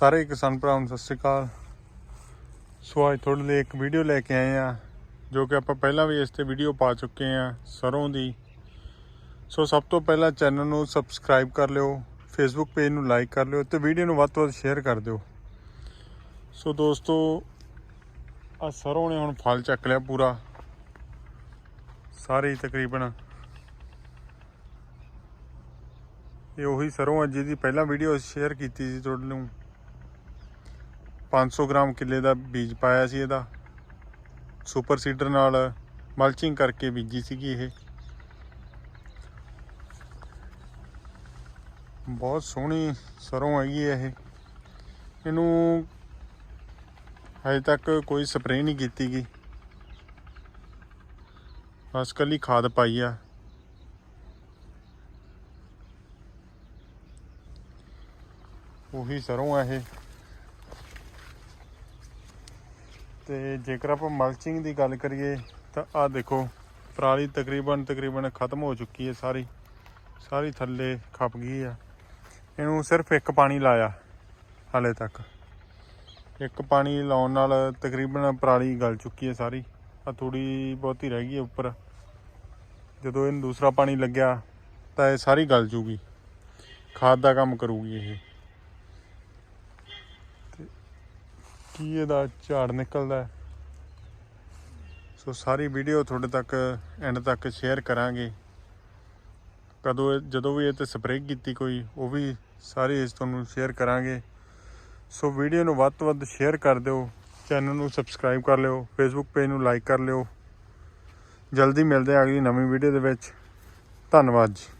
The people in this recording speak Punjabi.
ਸਾਰੇ ਕਿਸਾਨ ਭਰਾਵਾਂ ਨੂੰ ਸਤਿ ਸ਼੍ਰੀ ਅਕਾਲ। ਸੋ ਅੱਜ ਤੁਹਾਡੇ ਲਈ ਇੱਕ ਵੀਡੀਓ ਲੈ ਕੇ ਆਏ ਆ ਜੋ ਕਿ ਆਪਾਂ ਪਹਿਲਾਂ ਵੀ ਇਸ ਤੇ ਵੀਡੀਓ ਪਾ ਚੁੱਕੇ ਆ ਸਰੋਂ ਦੀ। ਸੋ ਸਭ ਤੋਂ ਪਹਿਲਾਂ ਚੈਨਲ ਨੂੰ ਸਬਸਕ੍ਰਾਈਬ ਕਰ ਲਿਓ ਫੇਸਬੁੱਕ ਪੇਜ ਨੂੰ ਲਾਈਕ ਕਰ ਲਿਓ ਤੇ ਵੀਡੀਓ ਨੂੰ ਵੱਧ ਤੋਂ ਵੱਧ ਸ਼ੇਅਰ ਕਰ ਦਿਓ। ਸੋ ਦੋਸਤੋ ਆ ਸਰੋਂ ਨੇ ਹੁਣ ਫਲ ਚੱਕ ਲਿਆ ਪੂਰਾ। ਸਾਰੇ ਹੀ ਤਕਰੀਬਨ। ਇਹ ਉਹੀ ਸਰੋਂ ਹੈ ਜਿਹਦੀ ਪਹਿਲਾਂ ਵੀਡੀਓ ਸ਼ੇਅਰ ਕੀਤੀ ਸੀ ਤੁਹਾਡੇ ਨੂੰ 500 ਗ੍ਰਾਮ ਕਿੱਲੇ ਦਾ ਬੀਜ ਪਾਇਆ ਸੀ ਇਹਦਾ। ਸੁਪਰ ਸੀਡਰ ਨਾਲ ਮਲਚਿੰਗ ਕਰਕੇ ਬੀਜੀ ਸੀਗੀ ਇਹ। ਬਹੁਤ ਸੋਹਣੀ ਸਰੋਂ ਹੈਗੀ ਹੈ ਇਹ। ਇਹਨੂੰ ਹਜੇ ਤੱਕ ਕੋਈ ਸਪਰੇਅ ਨਹੀਂ ਕੀਤੀ ਗਈ। ਬਸ ਕੱਲੀ ਖਾਦ ਪਾਈ ਆ। ਉਹੀ ਸਰੋਂ ਆ ਇਹ। ਤੇ ਜੇਕਰ ਆਪਾਂ ਮਲਚਿੰਗ ਦੀ ਗੱਲ ਕਰੀਏ, ਤਾਂ ਆਹ ਦੇਖੋ, ਪਰਾਲੀ ਤਕਰੀਬਨ ਤਕਰੀਬਨ ਖਤਮ ਹੋ ਚੁੱਕੀ ਹੈ ਸਾਰੀ। ਸਾਰੀ ਥੱਲੇ ਖਪ ਗਈ ਆ। ਇਹਨੂੰ ਸਿਰਫ ਇੱਕ ਪਾਣੀ ਲਾਇਆ, ਹਾਲੇ ਤੱਕ। ਇੱਕ ਪਾਣੀ ਲਾਉਣ ਨਾਲ ਤਕਰੀਬਨ ਪਰਾਲੀ ਗਲ ਚੁੱਕੀ ਹੈ ਸਾਰੀ। ਆ ਥੋੜੀ ਬਹੁਤੀ ਰਹਿ ਗਈ ਉੱਪਰ। ਜਦੋਂ ਇਹਨੂੰ ਦੂਸਰਾ ਪਾਣੀ ਲੱਗਿਆ, ਤਾਂ ਇਹ ਸਾਰੀ ਗਲ ਜੂਗੀ। ਖਾਦ ਦਾ ਕੰਮ ਕਰੂਗੀ ਇਹ। ਕੀ ਇਹਦਾ ਝਾੜ ਨਿਕਲਦਾ ਸੋ ਸਾਰੀ ਵੀਡੀਓ ਤੁਹਾਡੇ ਤੱਕ ਐਂਡ ਤੱਕ ਸ਼ੇਅਰ ਕਰਾਂਗੇ। ਕਦੋਂ ਇਹ- ਜਦੋਂ ਵੀ ਇਹ ਤੇ ਸਪਰੇਅ ਕੀਤੀ ਕੋਈ, ਉਹ ਵੀ ਸਾਰੀ ਇਸ ਤੁਹਾਨੂੰ ਸ਼ੇਅਰ ਕਰਾਂਗੇ। ਸੋ ਵੀਡੀਓ ਨੂੰ ਵੱਧ ਤੋਂ ਵੱਧ ਸ਼ੇਅਰ ਕਰ ਦਿਓ। ਚੈਨਲ ਨੂੰ ਸਬਸਕ੍ਰਾਈਬ ਕਰ ਲਿਓ। ਫੇਸਬੁੱਕ ਪੇਜ ਨੂੰ ਲਾਈਕ ਕਰ ਲਿਓ। ਜਲਦੀ ਮਿਲਦੇ ਹਾਂ ਅਗਲੀ ਨਵੀਂ ਵੀਡੀਓ ਦੇ ਵਿੱਚ। ਧੰਨਵਾਦ ਜੀ।